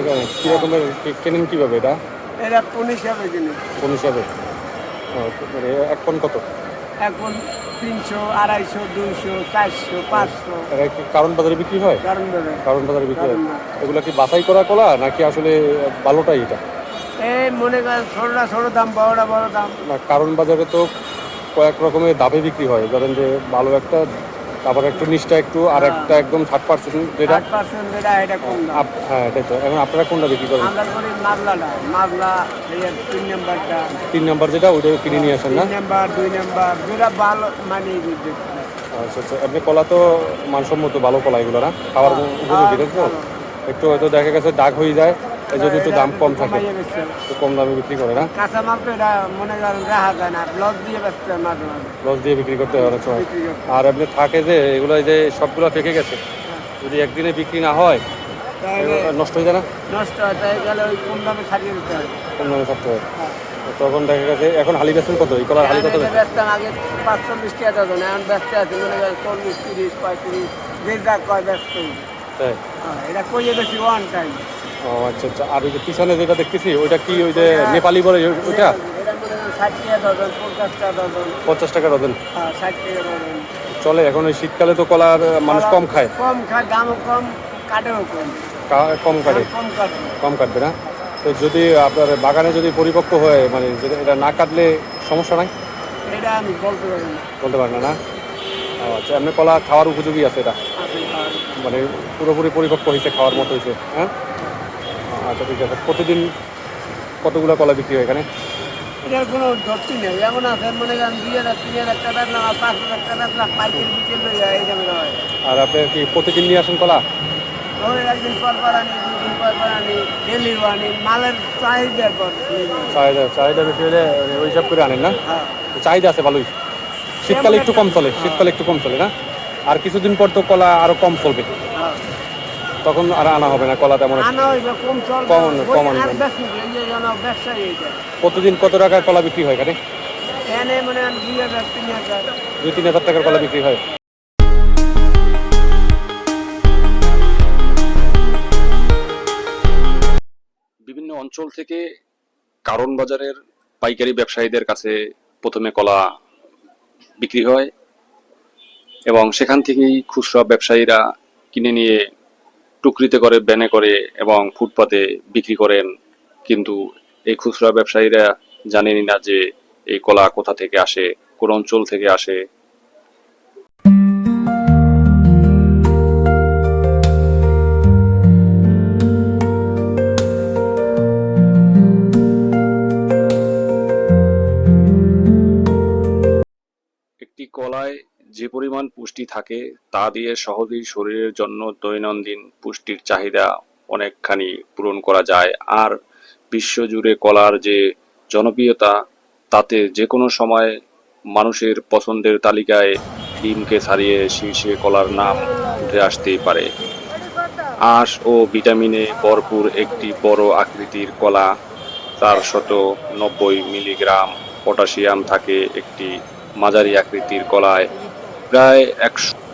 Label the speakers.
Speaker 1: টাকা কী রকমের কে- কেনেন কীভাবে এটা?
Speaker 2: এটা কোন হিসাবে কিনে?
Speaker 1: কোন হিসাবে? মানে এক পন কত?
Speaker 2: এখন তিনশো আড়াইশো দুইশো চারশো পাঁচশো।
Speaker 1: এটা কি কারণ বাজারে বিক্রি হয়?
Speaker 2: কারণ ধরে
Speaker 1: কারণ বাজারে বিক্রি হয়। এগুলো কি বাছাই করা কলা নাকি আসলে ভালোটাই এটা?
Speaker 2: এই মনে করেন ছোটটা ছোট দাম বড়টা বড় দাম।
Speaker 1: না কারণ বাজারে তো কয়েক রকমের দামে বিক্রি হয়। ধরেন যে ভালো একটা আবার একটু নিচটা একটু আর একটা একদম থার্ড পার্সেন্ট যেটা হ্যাঁ এটাই তো। এখন আপনারা কোনটা বিক্রি করেন?
Speaker 2: তিন
Speaker 1: নাম্বার যেটা ওইটা কিনে নিয়ে আসেন না?
Speaker 2: নাম্বার দুই নাম্বার যেটা ভালো মানে
Speaker 1: আচ্ছা আচ্ছা। আপনি কলা তো মানসম্মত ভালো কলা এগুলো না? খাওয়ার উপযোগী তাই তো? একটু হয়তো দেখা গেছে দাগ হয়ে যায়। এই জন্য একটু দাম কম থাকে একটু কম দামে বিক্রি করে না?
Speaker 2: কাঁচা মাল তো এটা মনে করেন রাখা যায় না ব্লক দিয়ে ব্যস্ত মাঝে মাঝে।
Speaker 1: লস দিয়ে বিক্রি করতে হয় অনেক সময়। আর আপনি থাকে যে এগুলো যে সবগুলো পেকে গেছে যদি একদিনে বিক্রি না হয় নষ্ট হয়ে যায় না?
Speaker 2: নষ্ট হয় তাই গেলে ওই কম দামে ছাড়িয়ে দিতে হয়।
Speaker 1: কম দামে থাকতে হয়। তখন দেখা গেছে এখন হালি বেছেন কত? এই কলার হালি কত
Speaker 2: ব্যস্তাম আগে পাঁচচল্লিশ টাকা ডজন এখন ব্যস্ত আছে মনে করেন চল্লিশ তিরিশ পঁয়ত্রিশ যে যা কয় ব্যস্ত।
Speaker 1: তাই?
Speaker 2: হ্যাঁ, এটা কইয়ে বেশি ওয়ান টাইম
Speaker 1: ও আচ্ছা আচ্ছা। আর ওই যে পিছনে যেটা দেখতেছি ওইটা কি ওই যে নেপালি বলে ওই- ওইটা?
Speaker 2: পঞ্চাশ টাকা ডজন।
Speaker 1: চলে এখন ওই শীতকালে তো কলার মানুষ কম খায়।
Speaker 2: কম খায় দামও কম কাটেও কম
Speaker 1: কম কাটে।
Speaker 2: কম
Speaker 1: কাটবে না? তো যদি আপনার বাগানে যদি পরিপক্ক হয় মানে যদি এটা না কাটলে সমস্যা নাই?
Speaker 2: এটা আমি বলতে পারি
Speaker 1: বলতে পারেন না আচ্ছা এমনি কলা খাওয়ার উপযোগী আছে এটা? মানে পুরোপুরি পরিপক্ক হয়েছে খাওয়ার মতো হয়েছে হ্যাঁ? আচ্ছা ঠিক আছে। প্রতিদিন কতগুলো কলা বিক্রি হয় এখানে?
Speaker 2: এটার কোনো ধরতি নেই। এমন আছে মনে করেন দুই হাজার তিন হাজার টাকা রাখলাম আর পাঁচ হাজার টাকা রাখলাম পাইকারি বিকেল হয়ে যায় এই দামের হয়।
Speaker 1: আর আপনি কি প্রতিদিন নিয়ে আসেন কলা?
Speaker 2: ওই একদিন পর পর আনি দুদিন পর পর আনি ডেলি আনি মালের চাহিদার পর
Speaker 1: চাহিদা চাহিদা বেশি হলে ওই হিসাব করে আনেন না?
Speaker 2: হ্যাঁ।
Speaker 1: চাহিদা আছে ভালোই। শীতকালে একটু কম চলে শীতকালে একটু কম চলে না? আর কিছুদিন পর তো কলা আরও কম চলবে।
Speaker 2: হ্যাঁ
Speaker 1: তখন আর আনা হবে না কলা তেমন একটা।
Speaker 2: আনা হইবে কম চল
Speaker 1: কম আনবে, কম আনবে।
Speaker 2: আর বেশি এই যে যেন ব্যবসায়ী এটা
Speaker 1: প্রতিদিন কত টাকার কলা বিক্রি হয় এখানে?
Speaker 2: এনে দুই তিন হাজার।
Speaker 1: দুই তিন হাজার টাকার কলা বিক্রি হয়?
Speaker 3: বিভিন্ন অঞ্চল থেকে কারণ বাজারের পাইকারি ব্যবসায়ীদের কাছে প্রথমে কলা বিক্রি হয় এবং সেখান থেকেই খুচরা ব্যবসায়ীরা কিনে নিয়ে টুকরিতে করে ব্যানে করে এবং ফুটপাতে বিক্রি করেন। কিন্তু এই খুচরা ব্যবসায়ীরা জানেনই না যে এই কলা কোথা থেকে আসে, কোন অঞ্চল থেকে আসে। একটি কলায় যে পরিমাণ পুষ্টি থাকে তা দিয়ে সহজেই শরীরের জন্য দৈনন্দিন পুষ্টির চাহিদা অনেকখানি পূরণ করা যায়। আর বিশ্বজুড়ে কলার যে জনপ্রিয়তা, তাতে যে কোনো সময় মানুষের পছন্দের তালিকায় ডিমকে ছাড়িয়ে শীর্ষে কলার নাম উঠে আসতেই পারে। আঁশ ও ভিটামিনে ভরপুর একটি বড় আকৃতির কলা চার শত নব্বই মিলিগ্রাম পটাশিয়াম থাকে একটি মাঝারি আকৃতির কলায়। প্রায় একশো